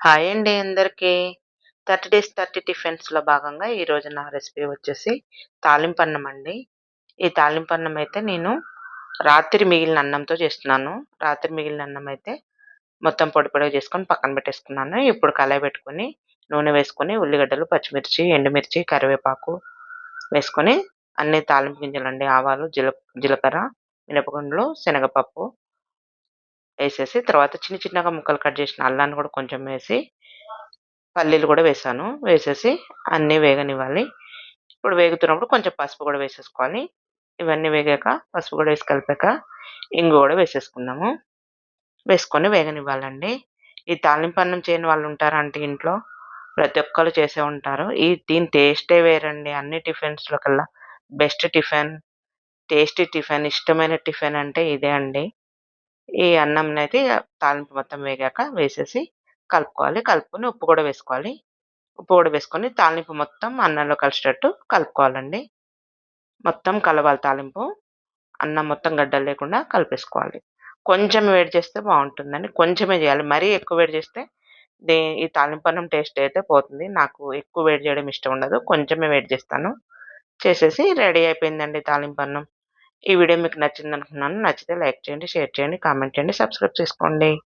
Hi అండి అందరికీ. Thirty days thirty టిఫిన్స్లో భాగంగా ఈరోజు నా రెసిపీ వచ్చేసి తాలింపన్నం అండి. ఈ తాలింపన్నం అయితే నేను రాత్రి మిగిలిన అన్నంతో చేస్తున్నాను. రాత్రి మిగిలిన అన్నం అయితే మొత్తం పొడి పొడిగా చేసుకొని పక్కన పెట్టేసుకున్నాను. ఇప్పుడు కళాయి పెట్టుకొని నూనె వేసుకొని ఉల్లిగడ్డలు పచ్చిమిర్చి ఎండుమిర్చి కరివేపాకు వేసుకొని అన్ని తాలింపు గింజలు అండి ఆవాలు జీల జీలకర్ర మినపగుండ్లు శనగపప్పు వేసేసి తర్వాత చిన్న చిన్నగా ముక్కలు కట్ చేసిన అల్లాన్ని కూడా కొంచెం వేసి పల్లీలు కూడా వేసాను. వేసేసి అన్నీ వేగనివ్వాలి. ఇప్పుడు వేగుతున్నప్పుడు కొంచెం పసుపు కూడా వేసేసుకోవాలి. ఇవన్నీ వేగాక పసుపు కూడా వేసి కలిపాక ఇంగు కూడా వేసేసుకున్నాము. వేసుకొని వేగనివ్వాలండి. ఈ తాలింపు అన్నం చేయని వాళ్ళు ఉంటారా అంటే ఇంట్లో? ప్రతి ఒక్కరు చేసే ఉంటారు. ఈ దీని టేస్టే వేరండి. అన్ని టిఫిన్స్లో కల్లా బెస్ట్ టిఫిన్ టేస్టీ టిఫిన్ ఇష్టమైన టిఫిన్ అంటే ఇదే అండి. ఈ అన్నం అయితే తాలింపు మొత్తం వేగాక వేసేసి కలుపుకోవాలి. కలుపుకొని ఉప్పు కూడా వేసుకోవాలి. ఉప్పు కూడా వేసుకొని తాలింపు మొత్తం అన్నంలో కలిసేటట్టు కలుపుకోవాలండి. మొత్తం కలవాలి తాలింపు. అన్నం మొత్తం గడ్డలు లేకుండా కలిపేసుకోవాలి. కొంచెం వేడి చేస్తే బాగుంటుందండి. కొంచెమే చేయాలి. మరీ ఎక్కువ వేడి చేస్తే దే ఈ తాలింపు అన్నం టేస్ట్ అయితే పోతుంది. నాకు ఎక్కువ వేడి చేయడం ఇష్టం ఉండదు. కొంచెమే వేడి చేస్తాను. చేసేసి రెడీ అయిపోయిందండి తాలింపు అన్నం. ఈ వీడియో మీకు నచ్చింది అనుకున్నాను నచ్చితే లైక్ చేయండి షేర్ చేయండి కామెంట్ చేయండి సబ్స్క్రైబ్ చేసుకోండి.